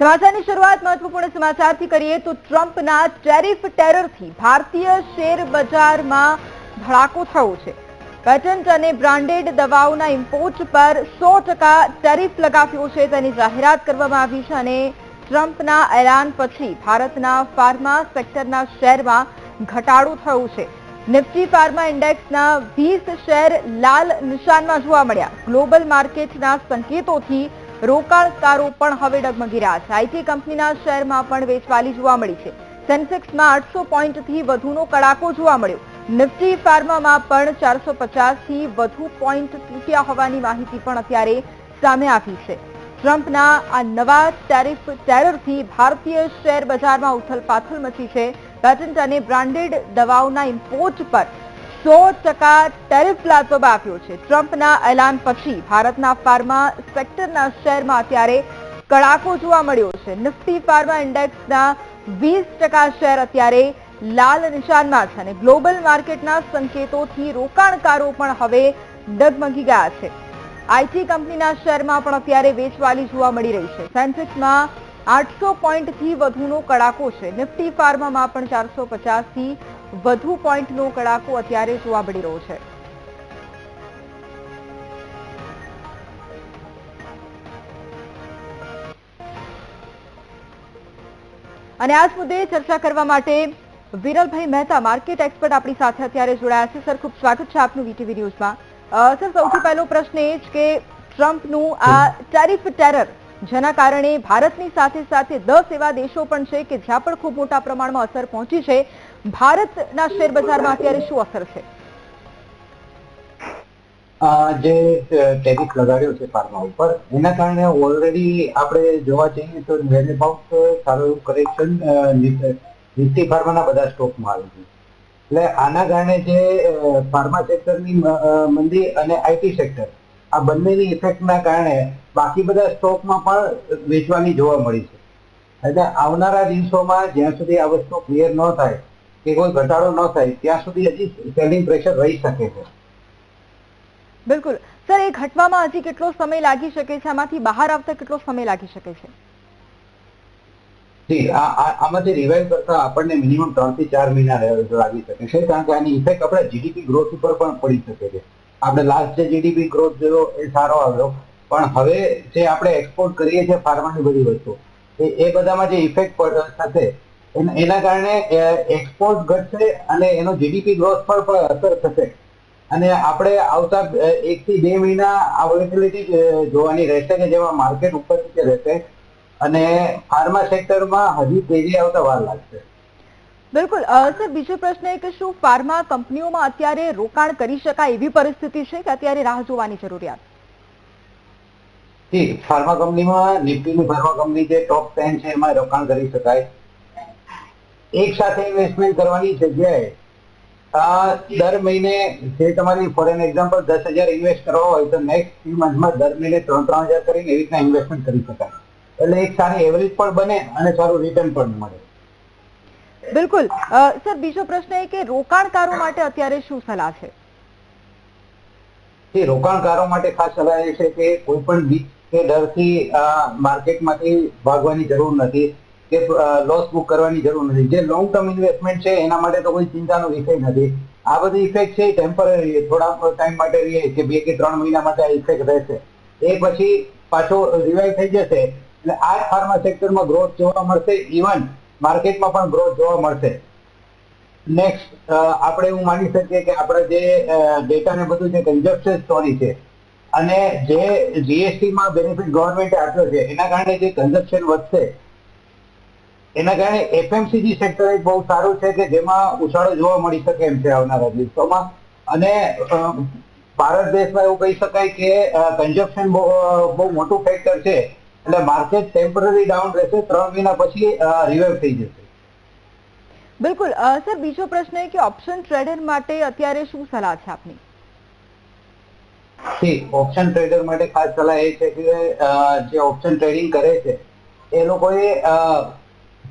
સમાચારની શરૂઆત મહત્વપૂર્ણ સમાચારથી કરીએ તો ટ્રમ્પના ટેરિફ ટેરરથી ભારતીય શેર બજારમાં ધડાકો થયો છે. પેટન્ટ અને બ્રાન્ડેડ દવાઓના ઇમ્પોર્ટ પર સો ટેરિફ લગાવ્યો છે તેની જાહેરાત કરવામાં આવી છે અને ટ્રમ્પના એલાન પછી ભારતના ફાર્મા સેક્ટરના શેરમાં ઘટાડો થયો છે. નિફ્ટી ફાર્મા ઇન્ડેક્સના વીસ શેર લાલ નિશાનમાં જોવા મળ્યા. ગ્લોબલ માર્કેટના સંકેતોથી રોકાણકારો પણ હવે ડગમગી રહ્યા છે. આઈટી કંપનીના શેરમાં પણ વેચવાલી જોવા મળી છે. સેન્સેક્સમાં આઠસો પોઈન્ટથી વધુનો કડાકો જોવા મળ્યો. નિફ્ટી ફાર્મામાં પણ ચારસો પચાસથી વધુ પોઈન્ટ તૂટ્યા હોવાની માહિતી પણ અત્યારે સામે આવી છે. ટ્રમ્પના આ નવા ટેરિફ ટેરરથી ભારતીય શેર બજારમાં ઉથલપાથલ મચી છે. પેટન્ટ અને બ્રાન્ડેડ દવાઓના ઇમ્પોર્ટ પર સો ટકા ટેરિફ લાદવામાં આપ્યો છે. ટ્રમ્પના એલાન પછી ભારતના ફાર્મા સેક્ટરના શેરમાં અત્યારે કડાકો જોવા મળ્યો છે. નિફ્ટી ફાર્મા ઇન્ડેક્સના વીસ ટકા શેર અત્યારે લાલ નિશાનમાં છે અને ગ્લોબલ માર્કેટના સંકેતોથી રોકાણકારો પણ હવે ડગમગી ગયા છે. આઈટી કંપનીના શેરમાં પણ અત્યારે વેચવાલી જોવા મળી રહી છે. સેન્સેક્સમાં આઠસો પોઈન્ટથી વધુનો કડાકો છે. નિફ્ટી ફાર્મામાં પણ ચારસો પચાસથી વધુ પોઈન્ટનો કડાકો અત્યારે જોવા મળી રહ્યો છે. અને આ મુદ્દે ચર્ચા કરવા માટે વિરલભાઈ મહેતા માર્કેટ એક્સપર્ટ આપણી સાથે અત્યારે જોડાયા છે. સર, ખૂબ સ્વાગત છે આપનું વીટીવી ન્યૂઝમાં. સર, સૌથી પહેલો પ્રશ્ન એ જ કે ટ્રમ્પનું આ ટેરિફ ટેરર, જેના કારણે ભારતની સાથે સાથે દસ એવા દેશો પણ છે કે જ્યાં પણ ખૂબ મોટા પ્રમાણમાં અસર પહોંચી છે ભારતના શેર બજારમાં અત્યારે શું અસર છે? જે ટેરિફ લગાડ્યો છે ફાર્મા ઉપર, એના કારણે ઓલરેડી આપણે જોવા જઈએ તો વેલ ભાવ સારું કરેક્શન નિફ્ટી ફાર્માના બધા સ્ટોકમાં આવ્યું છે. એટલે આના કારણે જે ફાર્મા સેક્ટરની મંદી અને આઈટી સેક્ટર, આ બંનેની ઇફેક્ટના કારણે બાકી બધા સ્ટોકમાં પણ વેચવાની જોવા મળી છે. એટલે આવનારા દિવસોમાં જ્યાં સુધી આ વસ્તુ ક્લિયર ન થાય કે કોઈ ઘટાડો ન થાય ત્યાં સુધી હજી સેલિંગ પ્રેશર રહી શકે છે. બિલકુલ. સર એ ઘટવામાં હજી કેટલો સમય લાગી શકે છે? આમાંથી બહાર આવતા કેટલો સમય લાગી શકે છે? જી આમાંથી રિવાઇવ કરતા આપણને મિનિમમ ત્રણથી ચાર મહિના લાગી શકે છે કારણ કે આની ઇફેક્ટ આપણે જીડીપી ગ્રોથ ઉપર પણ પડી શકે છે. આપણે લાસ્ટ જે જીડીપી ગ્રોથ જોયો એ સારો આવ્યો. પણ હવે જે આપણે એક્સપોર્ટ કરીએ છીએ ફાર્માની બધી વસ્તુ એ એ બધામાં જે ઇફેક્ટ થશે એના- કારણે એક્સપોર્ટ ઘટશે અને એનો જીડીપી ગ્રોથ પર પણ અસર થશે. અને આપણે આવતા એક થી બે મહિના આ વોલેટિલિટી જોવાની રહેશે કે જેમાં માર્કેટ ઉપર નીચે રહેશે. અને ફાર્મા સેક્ટરમાં હજી તેજી આવતા વાર લાગશે. બિલકુલ. સર બીજો પ્રશ્ન એ કે શું ફાર્મા કંપનીઓમાં અત્યારે રોકાણ કરી શકાય એવી પરિસ્થિતિ છે કે અત્યારે રાહ જોવાની જરૂરિયાત? જી ફાર્મા કંપનીમાં નિફ્ટીની ફાર્મા કંપની જે ટોપ ટેન છે એમાં રોકાણ કરી શકાય. એક સાથે ઇન્વેસ્ટમેન્ટ કરવાની જગ્યાએ આ દર મહિને જે તમારી ફોર એન એક્ઝામ્પલ દસ હજાર ઇન્વેસ્ટ કરવા હોય તો નેક્સ્ટ ફ્યુ મંથમાં દર મહિને ત્રણ ત્રણ હજાર કરીને એવી રીતના ઇન્વેસ્ટમેન્ટ કરી શકાય. એટલે એક સારી એવરેજ પણ બને અને સારું રિટર્ન પણ મળે. બિલકુલ. સર બીજો પ્રશ્ન એ કે રોકાણકારો માટે અત્યારે શું સલાહ છે? જે રોકાણકારો માટે ખાસ સલાહ એ છે કે કોઈ પણ બીક કે ડરથી માર્કેટમાંથી ભાગવાની જરૂર નથી. કે લોસ બુક કરવાની જરૂર નથી. જે લોંગ ટર્મ ઇન્વેસ્ટમેન્ટ છે, એના માટે તો કોઈ ચિંતાનો વિષય નથી. આ બધી ઇફેક્ટ છે ટેમ્પરરી થોડા ટાઈમ માટે રહે કે બે કે ત્રણ મહિના માટે આ ઇફેક્ટ રહેશે. એ પછી પાછો રિવાઇવ થઈ જશે. એટલે આ જ ફાર્મા સેક્ટરમાં ગ્રોથ જોવા મળશે. ઇવન માર્કેટમાં પણ ગ્રોથ જોવા મળશે. નેક્સ્ટ આપણે એવું માની શકીએ કે આપણે જે ડેટા ને બધું જે કન્ઝપ્શન સ્ટોરી છે. અને જે જીએસટી માં બેનિફિટ ગવર્મેન્ટે આપ્યો છે, એના કારણે જે કન્ઝપ્શન વધશે એના કારણે એફએમસીજી સેક્ટર એક બહુ સારું છે કે જેમાં ઉછાળો જોવા મળી શકે એમ છે આવનારા દિવસોમાં. અને ભારત દેશમાં એવું કહી શકાય કે કન્ઝપ્શન બહુ મોટું ફેક્ટર છે. એટલે માર્કેટ ટેમ્પરરી ડાઉન રહેશે ત્રણ મહિના પછી રિવાઇવ થઈ જશે. બિલકુલ. સર બીજો પ્રશ્ન એ કે ઓપ્શન ટ્રેડર માટે અત્યારે શું સલાહ છે આપની? જી ઓપ્શન ટ્રેડર માટે ખાસ સલાહ એ છે કે જે ઓપ્શન ટ્રેડિંગ કરે છે એ લોકોએ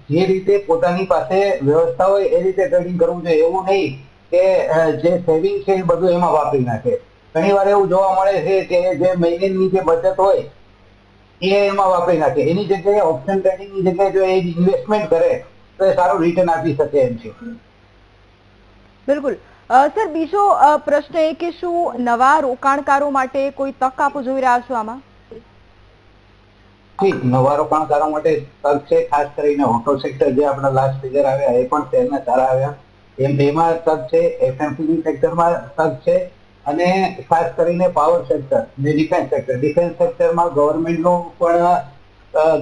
જે રીતે પોતાની પાસે વ્યવસ્થા હોય એ રીતે ટ્રેડિંગ કરવું જોઈએ. એવું નહીં કે જે સેવિંગ છે એ બધું એમાં વાપરી નાખે. ઘણી વાર એવું જોવા મળે છે કે જે મહિનેની જે બચત હોય એ એમાં વાપરી નાખે. એની જગ્યાએ ઓપ્શન ટ્રેડિંગની જગ્યાએ જો એ ઇન્વેસ્ટમેન્ટ કરે, તો એ સારું રિટર્ન આપી શકે એમ છે. બિલકુલ. સર, બીજો પ્રશ્ન એ કે શું નવા રોકાણકારો માટે કોઈ તક આપો જોઈ રહ્યા છો આમાં? નવા રોકાણકારો માટે તક છે, ખાસ કરીને ઓટો સેક્ટર જે આપણા લાસ્ટ ફિગર આવ્યા, એ પણ શેરના સારા આવ્યા. એમ એમાં તક છે એફએમસીજી સેક્ટરમાં તક છે, અને ખાસ કરીને પાવર સેક્ટર ને ડિફેન્સ સેક્ટર ડિફેન્સ સેક્ટરમાં ગવર્મેન્ટનું પણ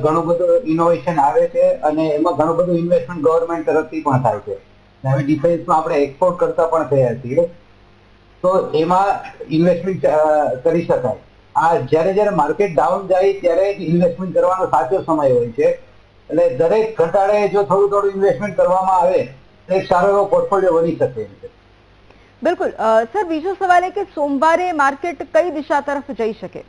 ઘણું બધું ઇનોવેશન આવે છે, અને એમાં ઘણું બધું ઇન્વેસ્ટમેન્ટ ગવર્મેન્ટ તરફથી પણ થાય છે. હવે ડિફેન્સમાં આપણે એક્સપોર્ટ કરતા પણ થયા છીએ. તો એમાં ઇન્વેસ્ટમેન્ટ કરી શકાય. આ જ્યારે જ્યારે માર્કેટ ડાઉન જાય ત્યારે ઇન્વેસ્ટમેન્ટ કરવાનો સાચો સમય હોય છે. એટલે દરેક ઘટાડે જો થોડું થોડું ઇન્વેસ્ટમેન્ટ કરવામાં આવે તો એક સારો એવો પોર્ટફોલિયો બની શકે એમ છે. બિલકુલ. સર બીજો સવાલ એ કે સોમવારે માર્કેટ કઈ દિશા તરફ જઈ શકે?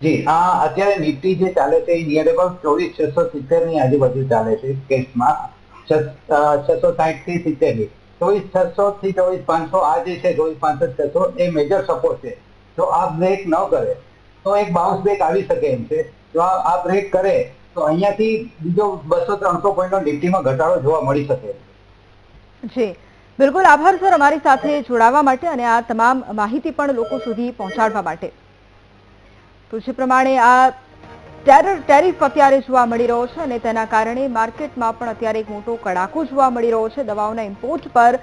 જી આ અત્યારે નિફ્ટી જે ચાલે છે એ નિયર અબાઉટ ચોવીસ છસો સિત્તેરની આજુબાજુ ચાલે છે કેસમાં. છસો સાઠથી સિત્તેરની. ચોવીસ છસો થી ચોવીસ પાંચસો આ જે છે ચોવીસ પાંચસો છસો એ મેજર સપોર્ટ છે. જો આ બ્રેક ન કરે. તો એક બાઉન્સ બેક આવી શકે એમ છે. જો આ બ્રેક કરે, તો અહીંયાથી બીજો બસો ત્રણસો પોઈન્ટનો નિફ્ટીમાં ઘટાડો જોવા મળી શકે. જી. બિલકુલ આભાર, સર, અમારી સાથે જોડાવા માટે અને આ તમામ માહિતી પણ લોકો સુધી પહોંચાડવા માટે. તો જે પ્રમાણે આ ટેરર ટેરિફ અત્યારે જોવા મળી રહ્યો છે અને તેના કારણે માર્કેટમાં પણ અત્યારે એક મોટો કડાકો જોવા મળી રહ્યો છે. દવાઓના ઇમ્પોર્ટ પર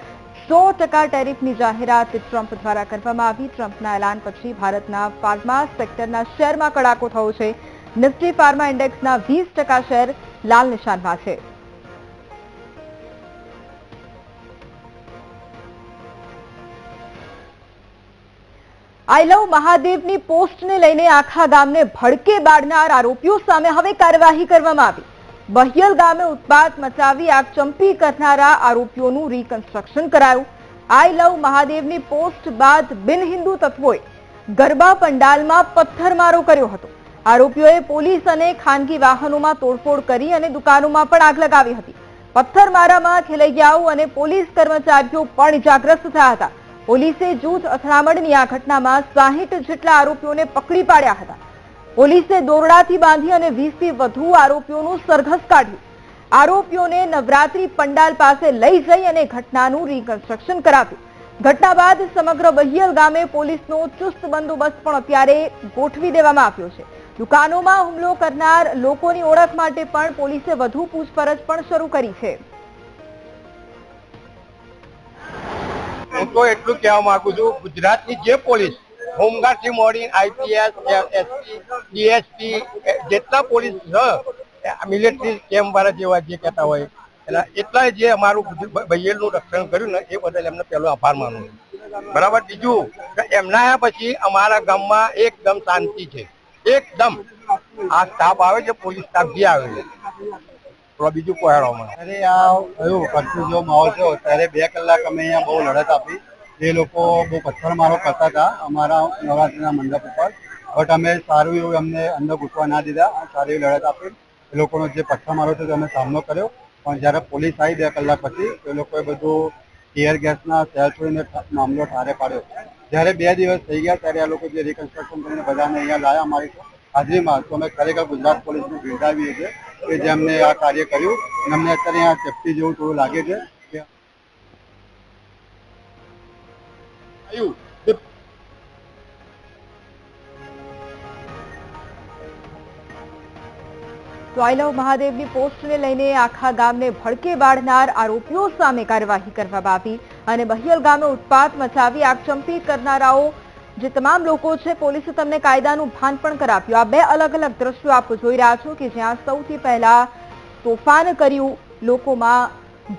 સો ટકા ટેરિફની જાહેરાત ટ્રમ્પ દ્વારા કરવામાં આવી. ટ્રમ્પના એલાન પછી ભારતના ફાર્મા સેક્ટરના શેરમાં કડાકો થયો છે. નિફ્ટી ફાર્મા ઇન્ડેક્સના વીસ શેર લાલ નિશાનમાં છે. આઈ લવ મહાદેવની પોસ્ટને લઈને આખા ગામને ભડકે બાળનાર આરોપીઓ સામે હવે કાર્યવાહી કરવામાં આવી. બહિયલ ગામે ઉત્પાત મચાવી આગ ચંપી કરનારા આરોપીઓનું રિકન્સ્ટ્રક્શન કરાયું. આઈ લવ મહાદેવની પોસ્ટ બાદ બિન હિન્દુ તત્વોએ ગરબા પંડાલમાં પથ્થરમારો કર્યો હતો. આરોપીઓએ પોલીસ અને ખાનગી વાહનોમાં તોડફોડ કરી અને દુકાનોમાં પણ આગ લગાવી હતી. પથ્થરમારામાં ખેલૈયાઓ અને પોલીસ કર્મચારીઓ પણ ઇજાગ્રસ્ત થયા હતા. પોલીસે જૂથ અથડામણની આ ઘટનામાં સાહીઠ જેટલા આરોપીઓને પકડી પાડ્યા હતા. પોલીસે દોરડાથી બાંધી અને વીસથી વધુ આરોપીઓનું સરઘસ કાઢ્યું. આરોપીઓને નવરાત્રી પંડાલ પાસે લઈ જઈ અને ઘટનાનું રિકન્સ્ટ્રક્શન કરાવ્યું. ઘટના બાદ સમગ્ર બહિયલ ગામે પોલીસનો ચુસ્ત બંદોબસ્ત પણ અત્યારે ગોઠવી દેવામાં આવ્યો છે. દુકાનોમાં હુમલો કરનાર લોકોની ઓળખ માટે પણ પોલીસે વધુ પૂછપરછ પણ શરૂ કરી છે. હું તો એટલું કહેવા માંગુ છું, ગુજરાતની જે પોલીસ હોમગાર્ડથી મોડી આઈપીએસ એસપી ડીએસપી જેટલા પોલીસ છે મિલિટરી કેમ્પ વાળા જેવા જે કહેતા હોય એટલે એટલા જે અમારું બૈયલનું રક્ષણ કર્યું ને, એ બદલ એમને પહેલો આભાર માનું બરાબર? બીજું, કે એમના આયા પછી અમારા ગામમાં એકદમ શાંતિ છે. એકદમ. આ સ્ટાફ આવે છે, પોલીસ સ્ટાફ જે આવે છે. બીજું પહોંચાડવામાં અરે આ કયું જો માહોલ થયો ત્યારે બે કલાક અમે અહીંયા બહુ લડત આપી. એ લોકો બહુ પથ્થરમારો કરતા હતા અમારા નવરાત્રિના મંડપ ઉપર. બટ અમે સારું એવું અમને અંદર ઘૂસવા ના દીધા સારી એવી લડત આપી. એ લોકોનો જે પથ્થરમારો છે અમે સામનો કર્યો. પણ જ્યારે પોલીસ આવી બે કલાક પછી, એ લોકોએ બધું ટીયર ગેસના સેલ છોડીને મામલો ઠારે પાડ્યો. જ્યારે બે દિવસ થઈ ગયા, ત્યારે આ લોકો જે રિકન્સ્ટ્રક્શન કરીને બધાને અહીંયા લાયા અમારી હાજરીમાં તો અમે ખરેખર ગુજરાત પોલીસને બિરદાવીએ છીએ કે જેમને આ કાર્ય કર્યું. અને અમને અત્યારે અહીંયા સેફ્ટી જેવું થોડું લાગે છે. કે તો મહાદેવની પોસ્ટને લઈને આખા ગામને ભડકે બાળનાર આરોપીઓ સામે કાર્યવાહી કરવામાં આવી અને બહિયલ ગામે ઉત્પાત મચાવી આગચંપી કરનારાઓ જે તમામ લોકો છે, પોલીસે તમને કાયદાનું ભાન પણ કરાવ્યું. આ બે અલગ અલગ દ્રશ્યો આપ જોઈ રહ્યા છો કે જ્યાં સૌથી પહેલા તોફાન કર્યું, લોકોમાં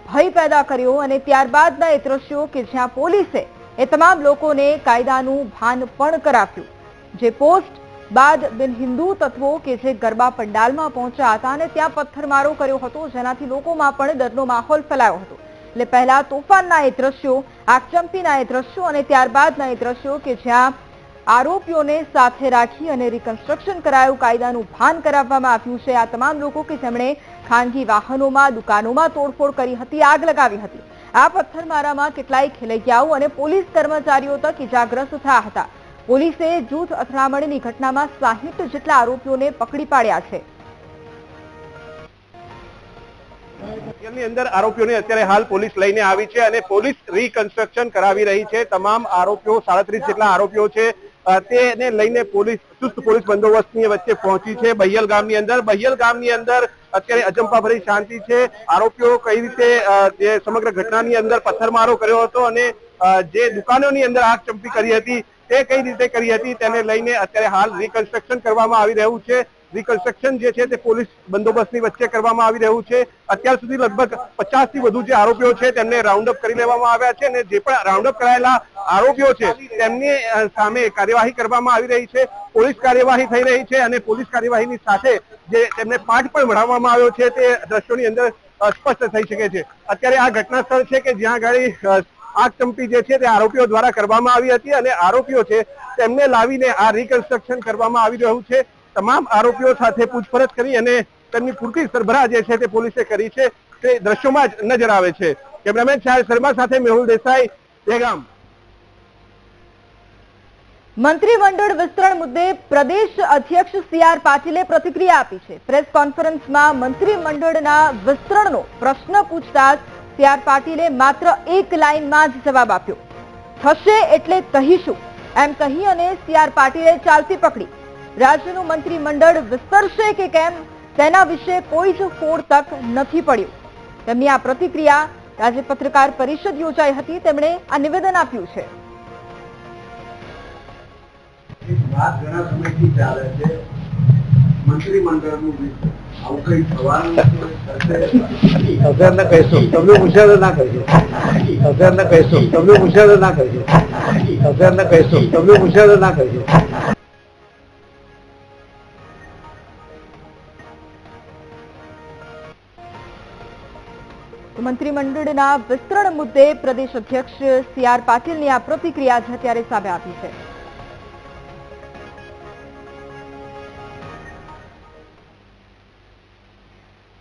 ભય પેદા કર્યો અને ત્યારબાદના એ દ્રશ્યો કે જ્યાં પોલીસે એ તમામ લોકોને કાયદાનું ભાન પણ કરાવ્યું. જે પોસ્ટ બાદ બિન હિન્દુ તત્વો કે જે ગરબા પંડાલમાં પહોંચ્યા હતા અને ત્યાં પથ્થરમારો કર્યો હતો, જેનાથી લોકોમાં પણ ડરનો માહોલ ફેલાયો હતો. એટલે પહેલા તોફાનના એ દ્રશ્યો, આગચંપીના એ દ્રશ્યો અને ત્યારબાદના એ દ્રશ્યો કે જ્યાં આરોપીઓને સાથે રાખી અને રિકન્સ્ટ્રક્શન કરાયું, કાયદાનું ભાન કરાવવામાં આવ્યું છે. આ તમામ લોકો કે જેમણે ખાનગી વાહનોમાં, દુકાનોમાં તોડફોડ કરી હતી, આગ લગાવી હતી. આ પથ્થરમારામાં કેટલાય ખેલૈયાઓ અને પોલીસ કર્મચારીઓ તક ઇજાગ્રસ્ત થયા હતા. પોલીસે જૂથ અથડામણની ઘટનામાં સાહીઠ જેટલા આરોપીઓને પકડી પાડ્યા છે. અંદર આરોપીઓને અત્યારે હાલ પોલીસ લઈને આવી છે અને પોલીસ રીકન્સ્ટ્રક્શન કરાવી રહી છે. તમામ આરોપીઓ, સાડત્રીસ જેટલા આરોપીઓ છે. તેને લઈને પોલીસ, ચુસ્ત પોલીસ બંદોબસ્તની વચ્ચે પહોંચી છે. બહિયલ ગામની અંદર બહિયલ ગામની અંદર અત્યારે અજંપાભરી શાંતિ છે. આરોપીઓ કઈ રીતે જે સમગ્ર ઘટનાની અંદર પથ્થરમારો કર્યો હતો અને જે દુકાનોની અંદર આગ ચંપી કરી હતી, તે કઈ રીતે કરી હતી, તેને લઈને અત્યારે હાલ રિકન્સ્ટ્રક્શન કરવામાં આવી રહ્યું છે. રિકન્સ્ટ્રક્શન જે છે તે પોલીસ બંદોબસ્તની વચ્ચે કરવામાં આવી રહ્યું છે. અત્યાર સુધી લગભગ પચાસથી વધુ જે આરોપીઓ છે તેમને રાઉન્ડ કરી લેવામાં આવ્યા છે અને જે પણ રાઉન્ડ કરાયેલા આરોપીઓ છે તેમની સામે કાર્યવાહી કરવામાં આવી રહી છે. પોલીસ કાર્યવાહી થઈ રહી છે અને પોલીસ કાર્યવાહીની સાથે જે તેમને પાઠ પણ ભણાવવામાં આવ્યો છે તે દ્રશ્યોની અંદર સ્પષ્ટ થઈ શકે છે. અત્યારે આ ઘટના સ્થળ છે કે જ્યાં આગળ અ, આગ ચંપી જે છે તે આરોપીઓ દ્વારા કરવામાં આવી હતી અને આરોપીઓ છે તેમને લાવીને આ રિકન્સ્ટ્રક્શન કરવામાં આવી રહ્યું છે. તમામ આરોપીઓ સાથે પૂછપરછ કરી અને તેમની પૂરતી સરભરા જે છે તે પોલીસે કરી છે. તે દ્રશ્યોમાં જ નજર આવે છે. કેમેરામેન શાહ શર્મા સાથે મેહુલ દેસાઈ દેગામ મંત્રીમંડળ વિસ્તરણ મુદ્દે પ્રદેશ અધ્યક્ષ સી આર પાટીલે પ્રતિક્રિયા આપી છે. પ્રેસ કોન્ફરન્સમાં મંત્રીમંડળના વિસ્તરણનો પ્રશ્ન પૂછતા સી આર પાટીલે માત્ર એક લાઇનમાં જ જવાબ આપ્યો. થશે એટલે કહીશું એમ કહી અને સી આર પાટીલે ચાલતી પકડી. રાજ્યનું મંત્રીમંડળ વિસ્તરશે કે કેમ? તેના વિશે કોઈ જ ફોડ તક નથી પડ્યું. તેમની આ પ્રતિક્રિયા આજે પત્રકાર પરિષદ યોજાઈ હતી. તેમણે આ નિવેદન આપ્યું છે. ના કહીશું. તમને પૂછ્યા તો ના કહીશું. અસરને કહીશું તમને પૂછ્યા તો ના કહીશું. મંત્રીમંડળના વિસ્તરણ મુદ્દે પ્રદેશ અધ્યક્ષ સી આર પાટીલની આ પ્રતિક્રિયા જ અત્યારે સામે આવી છે.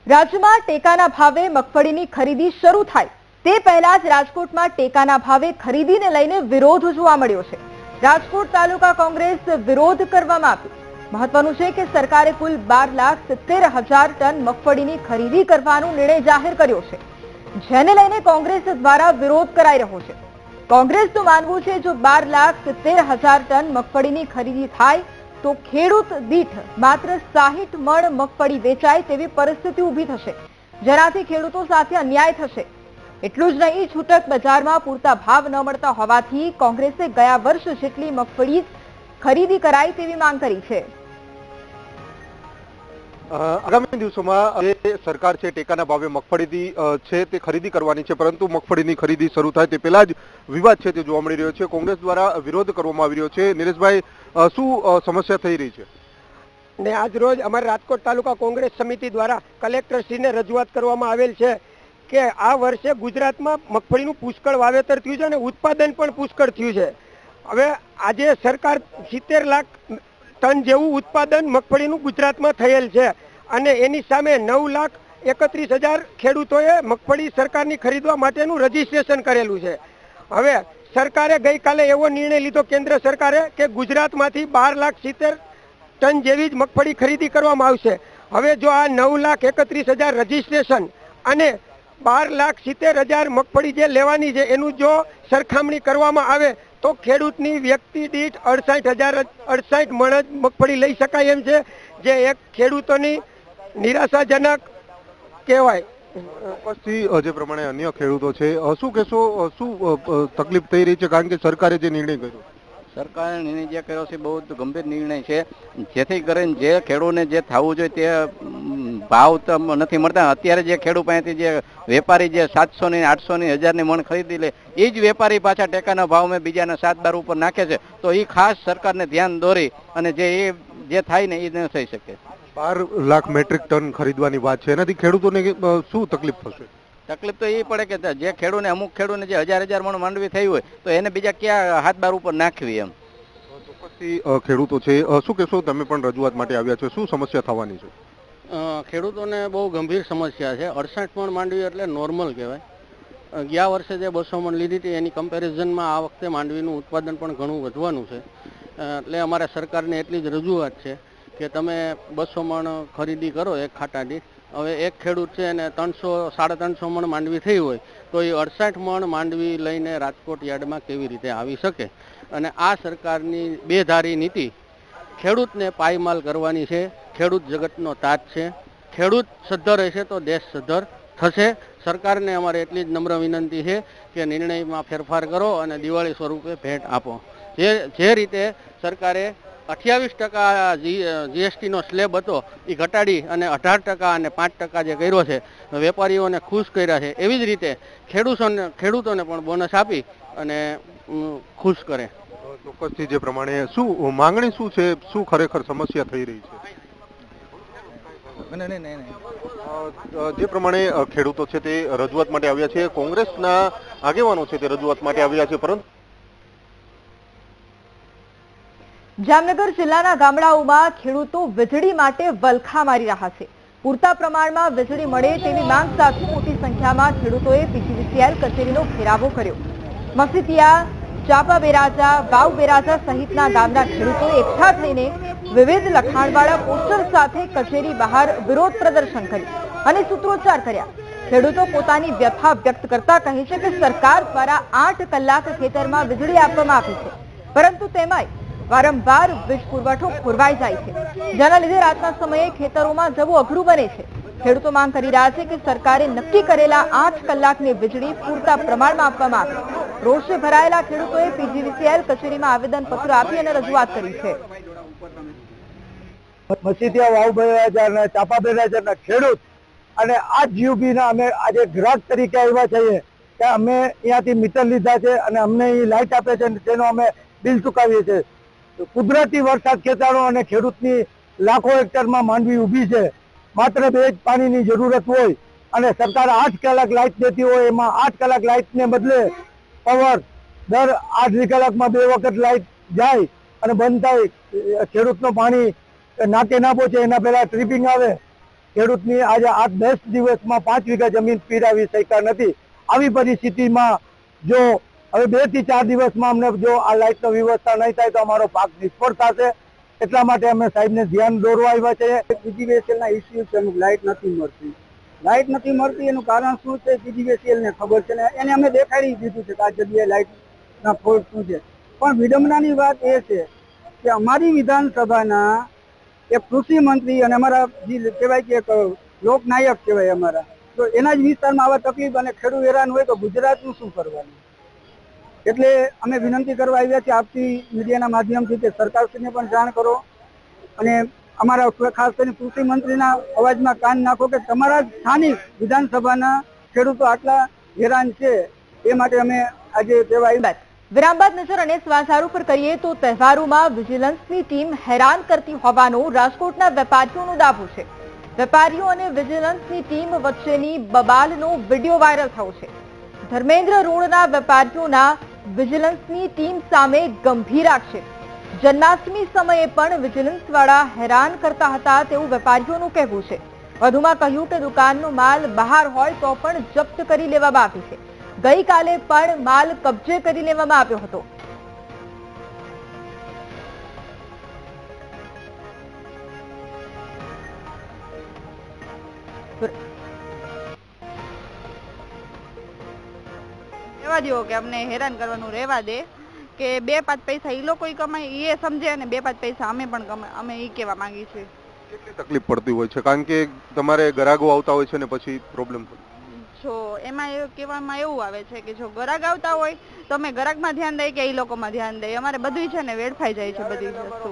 રાજ્યમાં ટેકાના ભાવે મગફળીની ખરીદી શરૂ થાય. તે પહેલા જ રાજકોટમાં ટેકાના ભાવે ખરીદીને લઈને વિરોધ જોવા મળ્યો છે. રાજકોટ તાલુકા કોંગ્રેસ વિરોધ કરવામાં આવ્યો. મહત્વનું છે કે સરકારે કુલ બાર લાખ સિત્તેર હજાર ટન મગફળીની ખરીદી કરવાનો નિર્ણય જાહેર કર્યો છે. જેને લઈને કોંગ્રેસ દ્વારા વિરોધ કરાઈ રહ્યો છે. કોંગ્રેસનું માનવું છે, જો બાર લાખ સિત્તેર હજાર ટન મગફળીની ખરીદી થાય, તો ખેડૂત દીઠ માત્ર સાહીઠ મણ મગફળી વેચાય તેવી પરિસ્થિતિ ઊભી થશે. જેનાથી ખેડૂતો સાથે અન્યાય થશે. એટલું જ નહીં, છૂટક બજારમાં પૂરતા ભાવ ન મળતા હોવાથી કોંગ્રેસે ગયા વર્ષ જેટલી મગફળી ખરીદી કરાય તેવી માંગ કરી છે. આગામી દિવસોમાં જે સરકાર છે ટેકાના ભાવે મગફળીની છે તે ખરીદી કરવાની છે, પરંતુ મગફળીની ખરીદી શરૂ થાય તે પહેલા જ વિવાદ છે તે જોવા મળી રહ્યો છે. કોંગ્રેસ દ્વારા વિરોધ કરવામાં આવી રહ્યો છે. નિલેશભાઈ શું સમસ્યા થઈ રહી છે? ને આજ રોજ અમારા રાજકોટ તાલુકા કોંગ્રેસ સમિતિ દ્વારા કલેક્ટરશ્રીને રજૂઆત કરવામાં આવેલ છે કે આ વર્ષે ગુજરાતમાં મગફળીનું પુષ્કળ વાવેતર થયું છે અને ઉત્પાદન પણ પુષ્કળ થયું છે. હવે આજે સરકાર સિત્તેર લાખ ટન જેવું ઉત્પાદન મગફળીનું ગુજરાતમાં થયેલ છે. અને એની સામે નવ લાખ એકત્રીસ હજાર ખેડૂતોએ મગફળી સરકારની ખરીદવા માટેનું રજીસ્ટ્રેશન કરેલું છે. હવે સરકારે ગઈકાલે એવો નિર્ણય લીધો કેન્દ્ર સરકારે કે ગુજરાતમાંથી બાર લાખ સિત્તેર ટન જેવી જ મગફળી ખરીદી કરવામાં આવશે. હવે જો આ નવ લાખ એકત્રીસ હજાર રજીસ્ટ્રેશન અને બાર લાખ સિત્તેર હજાર મગફળી જે લેવાની છે, એનું જો સરખામણી કરવામાં આવે તો ખેડૂતની વ્યક્તિ દીઠ અડસાઠ હજાર અડસાઠ મણ મગફળી લઈ શકાય એમ છે, જે એક ખેડૂતોની નિરાશાજનક કહેવાય. પછી જે પ્રમાણે અન્ય ખેડૂતો છે. શું કહેશો? શું તકલીફ થઈ રહી છે? કારણ કે સરકારે જે નિર્ણય કર્યો. સરકારે નિર્ણય જે કર્યો છે, બહુ ગંભીર નિર્ણય છે. જેથી કરીને જે ખેડૂતને જે થવું જોઈએ તે ભાવ તો નથી મળતા. અત્યારે જે ખેડૂત પાસેથી જે વેપારી જે સાતસો ની આઠસો ની હજાર મણ ખરીદી લે એ જ વેપારી પાછા ટેકાના ભાવમાં બીજાના સાત, બાર ઉપર નાખે છે. તો એ ખાસ સરકારને ધ્યાન દોરી અને જે એ, જે થાય ને એ ન થઈ શકે. બાર લાખ મેટ્રિક ટન ખરીદવાની વાત છે. એનાથી ખેડૂતોને શું તકલીફ થશે? તકલીફ તો એ પડે કે જે ખેડૂને અમુક ખેડૂને જે હજાર હજાર મણ માંડવી થઈ હોય તો એને બીજા ક્યાં હાથ બાર ઉપર નાખવી એમ? ચોક્કસથી ખેડૂતો છે. શું કહેશો તમે પણ રજૂઆત માટે આવ્યા છો? શું સમસ્યા થવાની છે? ખેડૂતોને બહુ ગંભીર સમસ્યા છે. અડસઠ મણ માંડવી એટલે નોર્મલ કહેવાય. ગયા વર્ષે જે બસો મણ લીધી હતી એની કમ્પેરિઝનમાં આ વખતે માંડવીનું ઉત્પાદન પણ ઘણું વધવાનું છે. એટલે અમારે સરકારને એટલી જ રજૂઆત છે કે તમે બસો મણ ખરીદી કરો એક ખાટા દીઠ હવે એક ખેડૂત છે એને ત્રણસો, સાડા ત્રણસો મણ માંડવી થઈ હોય, તો એ અડસઠ મણ માંડવી લઈને રાજકોટ યાર્ડમાં કેવી રીતે આવી શકે? અને આ સરકારની બેધારી નીતિ ખેડૂતને પાયમાલ કરવાની છે, ખેડૂત જગતનો તાજ છે, ખેડૂત સદ્ધર હશે તો દેશ સદ્ધર થશે. સરકારને અમારે એટલી જ નમ્ર વિનંતી છે કે નિર્ણયમાં ફેરફાર કરો અને દિવાળી સ્વરૂપે ભેટ આપો. જે જે રીતે સરકારે અઠ્યાવીસ ટકા જીએસટીનો સ્લેબ હતો એ ઘટાડી અને અઢાર ટકા અને પાંચ ટકા જે કર્યો છે વેપારીઓને ખુશ કર્યા છે. એવી જ રીતે ખેડૂતોને ખેડૂતોને પણ બોનસ આપી અને ખુશ કરે. ચોક્કસથી જે પ્રમાણે શું માંગણી શું છે શું ખરેખર સમસ્યા થઈ રહી છે? જે પ્રમાણે ખેડૂતો છે તે રજૂઆત માટે આવ્યા છે કોંગ્રેસના આગેવાનો છે તે રજૂઆત માટે આવ્યા છે પરંતુ જામનગર જિલ્લાના ગામડાઓમાં ખેડૂતો વીજળી માટે વલખા મારી રહ્યા છે. પૂરતા પ્રમાણમાં વીજળી મળે તેવી માંગ સાથે મોટી સંખ્યામાં ખેડૂતોએ પીજીવીસીએલ કચેરીનો ઘેરાવો કર્યો. મસીતિયા ચાપા બેરાજા વાવ બેરાજા સહિતના ગામના ખેડૂતો એકઠા થઈને વિવિધ લખાણવાળા પોસ્ટર સાથે કચેરી બહાર વિરોધ પ્રદર્શન કર્યું અને સૂત્રોચ્ચાર કર્યા. ખેડૂતો પોતાની વ્યથા વ્યક્ત કરતા કહે છે કે સરકાર દ્વારા આઠ કલાક ખેતરમાં વીજળી આપવામાં આવી છે. પરંતુ તેમાંય વારંવાર વીજ પુરવઠો ખોરવાઈ જાય છે. જેના લીધે રાતના સમયે ખેતરોમાં જવું અઘરું બને છે. ખેડૂતો માંગ કરી રહ્યા છે કે સરકારે નક્કી કરેલા આઠ કલાકની વીજળી પૂરતા પ્રમાણમાં આપવામાં આવે. રોષે ભરાયેલા ખેડૂતોએ પીજીવીસીએલ કચેરીમાં આવેદનપત્ર આપી અને રજૂઆત કરી છે. ખેડૂત અને આ જીયુબી ના અમે આજે ગ્રાહક તરીકે આવ્યા છીએ કે અમે અહીંયાથી મીટર લીધા છે અને અમને અહીં લાઇટ આપે છે તેનો અમે બિલ ચુકાવીએ છીએ. કુદરતી વરસાદ ખેંચાણો અને ખેડૂતની લાખો હેક્ટરમાં માંડવી ઊભી છે. માત્ર બે જ પાણીની જરૂરત હોય અને સરકાર આઠ કલાક લાઇટ દેતી હોય, એમાં આઠ કલાક લાઇટને બદલે પાવર દર આઠ કલાકમાં બે વખત લાઇટ જાય અને બંધ થાય. ખેડૂતનું પાણી નાકે ના પહોંચે એના પહેલા ટ્રીપિંગ આવે. ખેડૂતની આજે આઠ દસ દિવસમાં પાંચ વીઘા જમીન પીરાવી શક્યા નથી. આવી પરિસ્થિતિમાં જો હવે બેથી ચાર દિવસમાં અમને જો આ લાઇટનો વ્યવસ્થા નહીં થાય તો અમારો પાક નિષ્ફળ થશે. એટલા માટે અમે સાહેબને ધ્યાન દોરવા આવ્યા છે. જીજીવીએસએલના ઇસ્યુ છે લાઇટ નથી મળતી. લાઇટ નથી મળતી, એનું કારણ શું છે? પીજીવીએસએલ ને ખબર છે ને, એને અમે દેખાડી દીધું છે કે આ જગ્યાએ લાઇટના ફોલ્ટ શું છે. પણ વિડંબનાની વાત એ છે કે અમારી વિધાનસભાના એક કૃષિ મંત્રી અને અમારા જે કહેવાય કે એક લોકનાયક કહેવાય અમારા, તો એના જ વિસ્તારમાં આવા તકલીફ અને ખેડૂત હેરાન હોય તો ગુજરાતનું શું કરવાનું? એટલે અમે વિનંતી કરવા આવ્યા છીએ આપતી મીડિયાના માધ્યમથી કે સરકારશ્રીને પણ જાણ કરો અને અમારા ખાસ કરીને કૃષિ મંત્રીના અવાજમાં કાન નાખો કે તમારા સ્થાનિક વિધાનસભાના ખેડૂતો આટલા હેરાન છે, એ માટે અમે આજે કહેવા આવ્યા. વિરામ બાદ નજર અને સમાચારો પર કરીએ તો તહેવારોમાં વિજિલન્સની ટીમ હેરાન કરતી હોવાનો રાજકોટના વેપારીઓનો દાવો છે. વેપારીઓ અને વિજિલન્સની ટીમ વચ્ચેની બબાલનો વીડિયો વાયરલ થયો છે. ધર્મેન્દ્ર રોડના વેપારીઓના વિજિલન્સની ટીમ સામે ગંભીર આક્ષેપ. જન્માષ્ટમી સમયે પણ વિજિલન્સ વાળા હેરાન કરતા હતા તેવું વેપારીઓનું કહેવું છે. વધુમાં કહ્યું કે દુકાનનો માલ બહાર હોય તો પણ જપ્ત કરી લેવામાં આવી છે. ગઈકાલે પણ માલ કબજે કરી લેવામાં આવ્યો હતો. રહેવા દો કે અમને હેરાન કરવાનું રહેવા દે કે બે પાંચ પૈસા એ લોકો કમાય એ સમજે અને બે પાંચ પૈસા અમે પણ કમાય, અમે એ કહેવા માંગીએ છીએ. કેટલી તકલીફ પડતી હોય છે? કારણ કે તમારે ગ્રાહકો આવતા હોય છે ને પછી પ્રોબ્લેમ જો એમાં એ કહેવામાં એવું આવે છે કે જો ગરાક આવતા હોય તો અમે ગરાકમાં ધ્યાન દઈએ કે એ લોકોમાં ધ્યાન દઈએ. અમારે બધું છે ને વેડફાઈ જાય છે બધી વસ્તુ.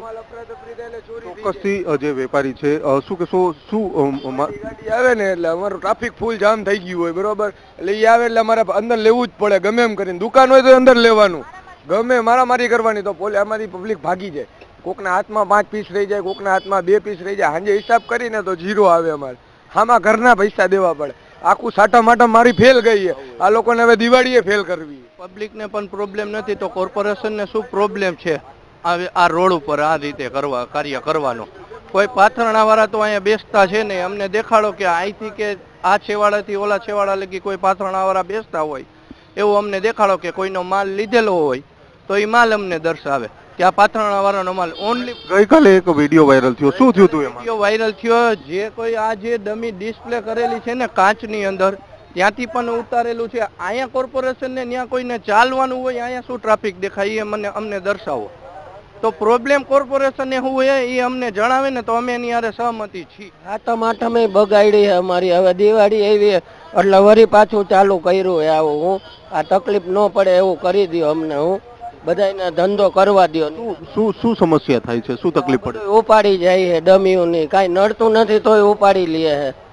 ચોક્કસથી જે વેપારી છે શું કે શું શું ગાડી આવે ને એટલે અમારું ટ્રાફિક ફૂલ જામ થઈ ગયું હોય બરોબર? એટલે એ આવે એટલે અમારે અંદર લેવું જ પડે ગમે એમ કરીને. દુકાન હોય તો અંદર લેવાનું. ગમે મારામારી કરવાની તો પોલે અમારી પબ્લિક ભાગી જાય. કોકના હાથમાં પાંચ પીસ રહી જાય કોકના હાથમાં બે પીસ રહી જાય. સાંજે હિસાબ કરીને તો જીરો આવે અમારે. આમાં ઘરના પૈસા દેવા પડે. આખું સાટા માટા મારી ફેલ ગઈ આ લોકોને હવે દિવાળીએ ફેલ કરવી પબ્લિકને પણ પ્રોબ્લેમ નથી, તો કોર્પોરેશનને શું પ્રોબ્લેમ છે? આ રોડ ઉપર આ રીતે કરવા, કાર્ય કરવાનો. કોઈ પાથરણાવાળા તો અહીંયા બેસતા છે ને અમને દેખાડો કે અહીંથી કે આ છેવાડાથી ઓલા છેવાડા લગી કોઈ પાથરણાવાળા બેસતા હોય. એવું અમને દેખાડો કે કોઈનો માલ લીધેલો હોય, તો એ માલ અમને દર્શાવે. કે આ પાથરણા વાળાનો માલ ઓનલી ગઈકાલે એક વીડિયો વાયરલ થયો. શું થયું હતું એમાં? વીડિયો વાયરલ થયો જે કોઈ આ જે ડમી ડિસ્પ્લે કરેલી છે ને કાચની અંદર ત્યાંથી પણ ઉતારેલું છે. અહીંયા કોર્પોરેશન ને ત્યાં કોઈને ચાલવાનું હોય અહીંયા શું ટ્રાફિક દેખાય એ મને અમને દર્શાવો. તો પ્રોબ્લેમ કોર્પોરેશન ને શું હોય એ અમને જણાવે ને તો અમે એની હારે સહમતી છીએ. સાતમ આઠમે બગાડી અમારી. હવે દિવાળી એવી એટલે વરી પાછું ચાલુ કર્યું આવું હું. આ તકલીફ ન પડે એવું કરી દઉં અમને હું. બધાને ધંધો કરવા દો શું શું સમસ્યા થાય છે? શું તકલીફ પડે? ઉપાડી જાય છે ડમીઓની કાંઈ નડતું નથી તોય ઉપાડી લે છે.